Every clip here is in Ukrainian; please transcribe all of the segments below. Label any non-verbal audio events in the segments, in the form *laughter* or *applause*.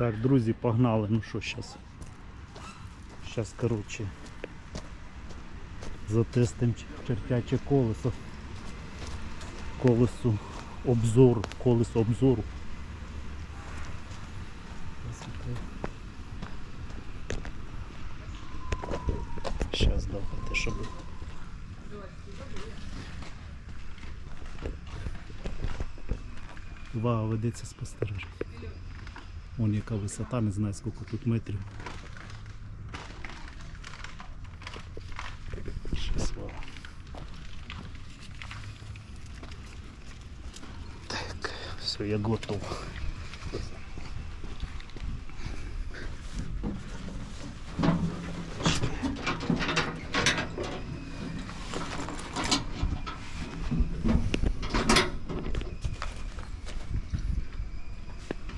Так, друзі, погнали. Ну що, зараз. Зараз, коротше, затестимо чертяче колесо. Колесо обзору, колесо обзору. Зараз давайте, щоб. Увага, ведеться спостереження. Вон яка висота, не знаю скільки тут метрів. Так, все, я готов.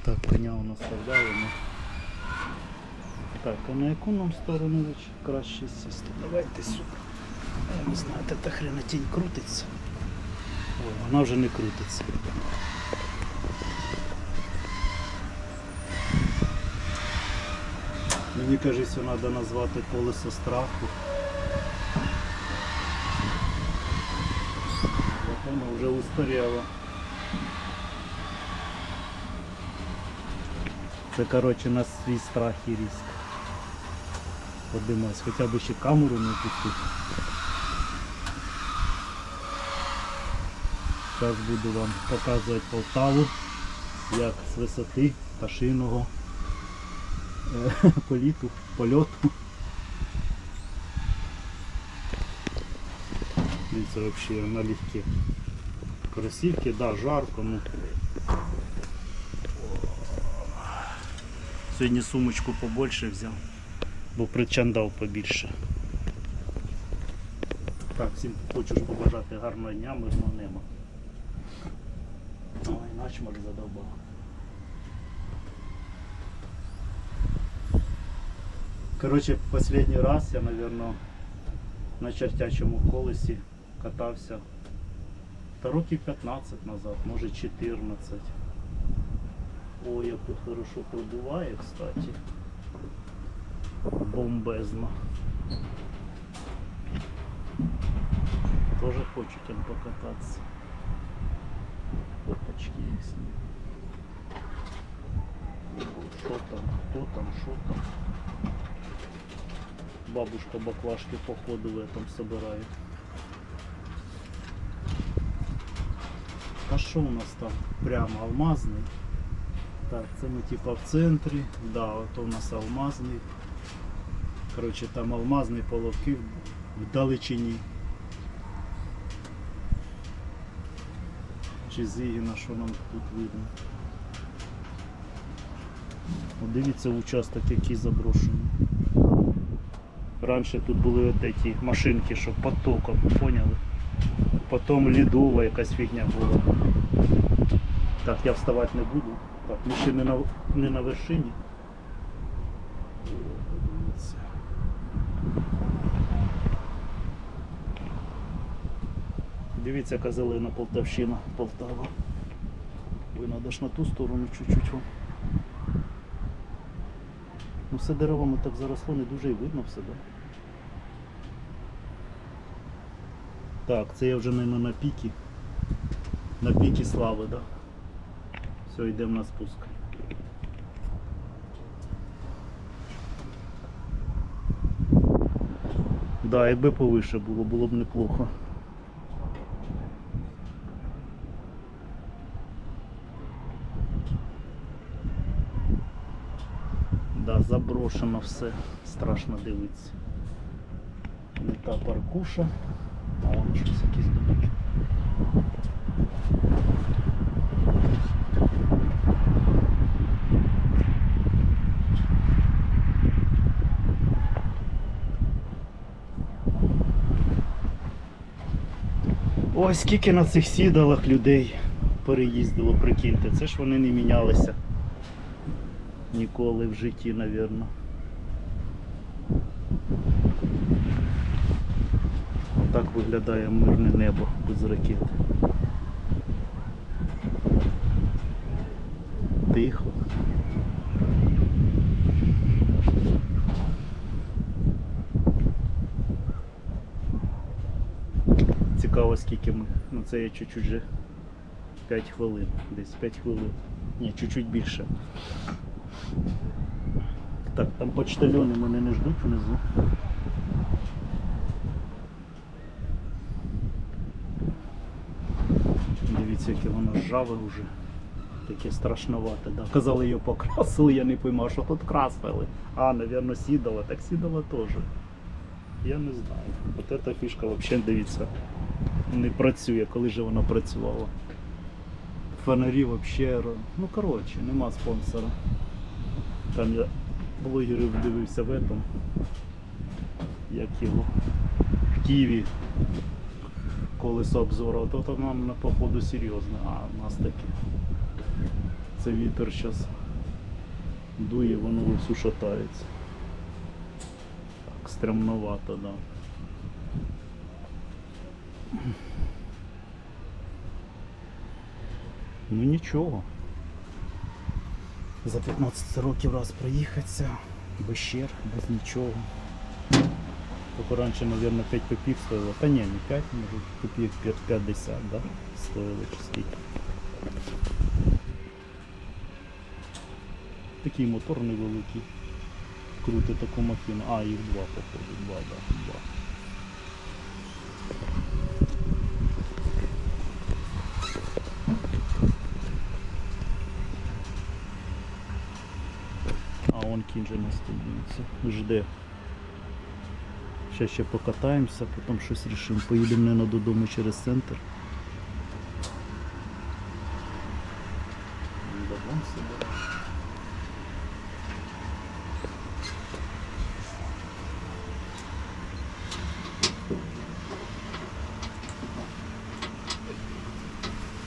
Так, коня у нас оставляємо. Так, а на яку нам сторону краще сісти? Давайте сюди. Я не знаю, та хрена тінь крутиться. О, вона вже не крутиться. Мені кажеться, треба назвати колесо страху. Воно вже устаріло. Це коротше на свій страх і риск. Подимаюсь, хоча б ще камеру не пустити. Зараз буду вам показувати Полтаву, як з висоти пташиного е, *laughs* політу, польоту. Дивіться, взагалі налегке. Кросівки, да, жарко, ну. Сьогодні сумочку побольше взяв, бо причандав побільше. Так, всім хочу побажати гарного дня, мирного неба. Ой, начмар задовбав. Коротше, последній раз я, мабуть, на чертячому колесі катався та років 15 назад, може 14. Ой, як тут хорошо продуває, кстати. Бомбезно. Тоже хочу там покататься. Опачки есть. Что там, кто там, что там. Бабушка баклажки походу в этом собирает. А що у нас там? Прямо алмазний. Так, це ми типа в центрі. Да, от у нас алмазний. Коротше, там алмазний половки в далечині. Чи Зігіна, що нам тут видно. От дивіться участок який заброшений. Раніше тут були от ці машинки, що потоком, поняли? Потім лідова якась фігня була. Так, я вставати не буду. Так, ми ще не на, не на вершині. Дивіться. Дивіться, яка зелена Полтавщина, Полтава. Ви треба ж на ту сторону чуть-чуть. Ну все деревами так заросло, не дуже і видно все, да? Так, це я вже, мабуть, на піки. На піки слави, да? Все, йдемо на спуск. Да, якби повише було, було б неплохо. Да, заброшено все, страшно дивитися. Не та паркуша, а воно щось якісь дадуть. Ой, скільки на цих сідалах людей переїздило, прикиньте, це ж вони не мінялися ніколи в житті, мабуть. Так виглядає мирне небо без ракет. Тихо. Цікаво, скільки ми. Ну це я чуть-чуть вже 5 хвилин. Десь 5 хвилин. Ні, чуть-чуть більше. Так, там почтальони мене не ждуть внизу. Дивіться, яке воно ржаве вже. Таке страшновате. Да. Казали, його покрасили, я не поймав, що тут красили. А, напевно, сідало, так сідало теж. Я не знаю. От ця фішка взагалі, дивіться, не працює, коли же вона працювала. Фонарі взагалі. Ну коротше, нема спонсора. Там я блогерів дивився в этом. Як його. В Києві колесо обзору, то то нам на походу серйозне, а у нас таке. Це вітер зараз дує, воно всю шатається. Так, стрімновато, да. Ну нічого. За 15 років раз проїхатися, без щер, без нічого. Тільки раніше, мабуть, 5 копійок стоїло. Та ні, не 5, може копійок 50, да? Стоїло чи скільки. Такий мотор невеликий. Крути таку махіну. А, їх два, походу, два, да, два. А он кінь же дивиться. Жде. Ще ще покатаємося, потім щось рішимо. Поїдемо не додому через центр.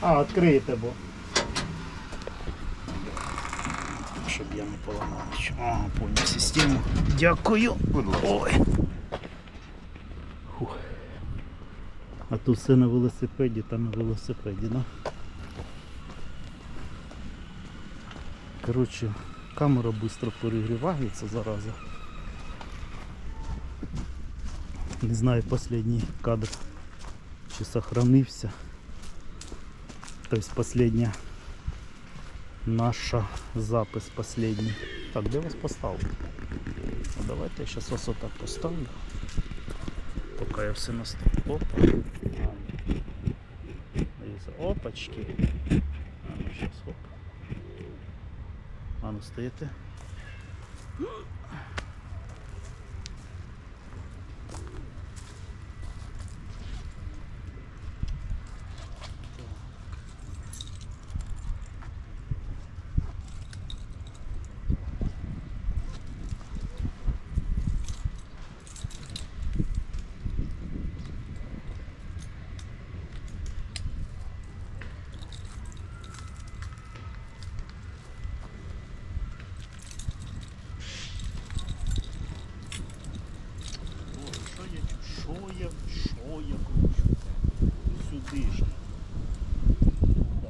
А, відкриєте, бо. Щоб я не поламав нічого. Ага, поняв систему. Дякую. Ой. Фух. А тут все на велосипеді та на велосипеді, да? Коротше, камера швидко перегрівається зараза. Не знаю последній кадр чи сохранився. Тобто последня наша запис последний. Так, де вас поставил Ну, давайте я сейчас вас отак поставлю. Поки я все наставлю. Опа. А, Опачки. А ну сейчас оп. А ну стоїте. Ой, що я чу- що я, що я кручу? Сюди ж. Да.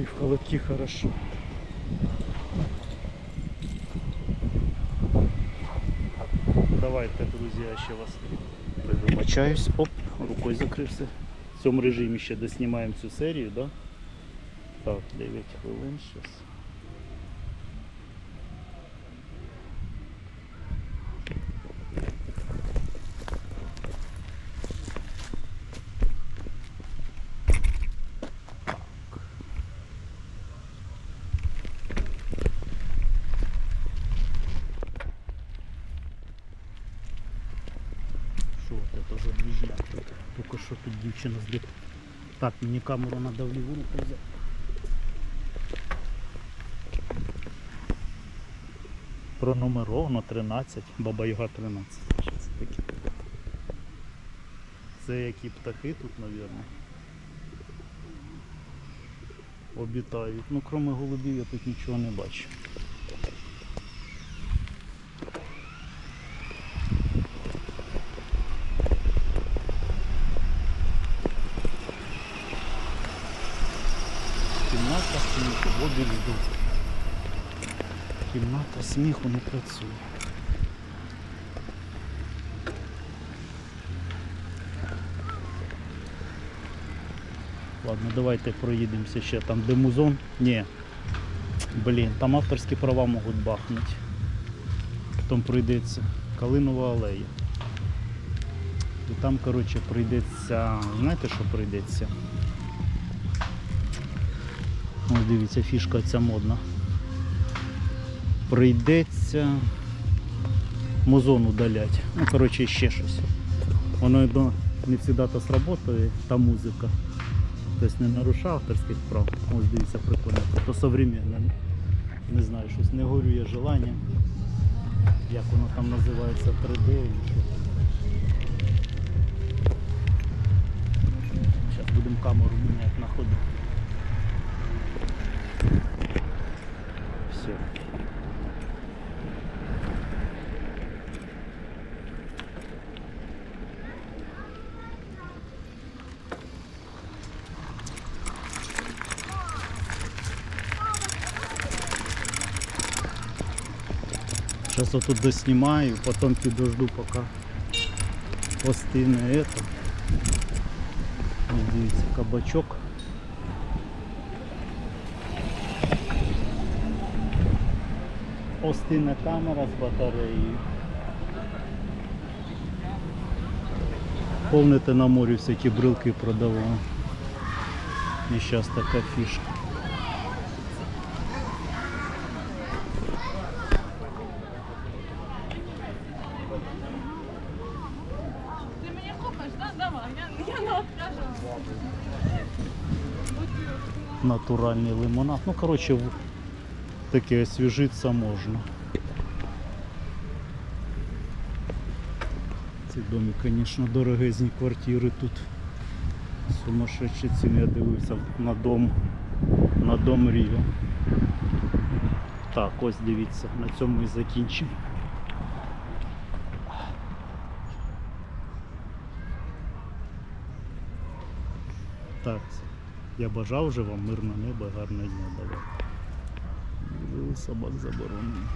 Ой, в холодке хорошо. Давайте, друзі, я ще вас вибачаюсь. Оп, рукою закрився. В цьому режимі ще доснімаємо цю серію, да? Так, 9 хвилин зараз. Це двіжня? Тільки що тут дівчина збіг. Так, мені камеру треба в ліву руку взяти. Пронумеровано 13, Баба Яга 13. Що це таке? Це які птахи тут, мабуть. Обітають. Ну, крім голубів, я тут нічого не бачу. Сміху не працює. Ладно, давайте проїдемося ще там, де музон. Ні. Блін, там авторські права можуть бахнути. Потім прийдеться Калинова алея. І там, коротше, прийдеться. Знаєте, що прийдеться? Ось дивіться, фішка ця модна. Прийдеться музон удалять. Ну, коротше, ще щось. Воно не завжди сработає, та музика. Тобто не нарушав авторських прав. Ось дивіться, прикольно. То современне. Не знаю, щось не горює желання. Як воно там називається 3D і що. Зараз будемо камеру міняти на ходу. Все. Сейчас вот тут доснимаю, потом подожду пока остыне это. Дивіться, кабачок. Остине камера з батареєю. Помните на морі всякі брилки продавали. І зараз така фішка. Ти мені купиш, да? Давай, я, я не откажу. Натуральний лимонад. Ну, коротше, таке освіжитися можна. Ці домі, звісно, дорогезні квартири тут. Сумасшедші ціни я дивився на дом, на дом Ріо. Так, ось дивіться, на цьому і закінчимо. Так, я бажав вже вам мирного неба, гарного дня давай. Собак заборонено.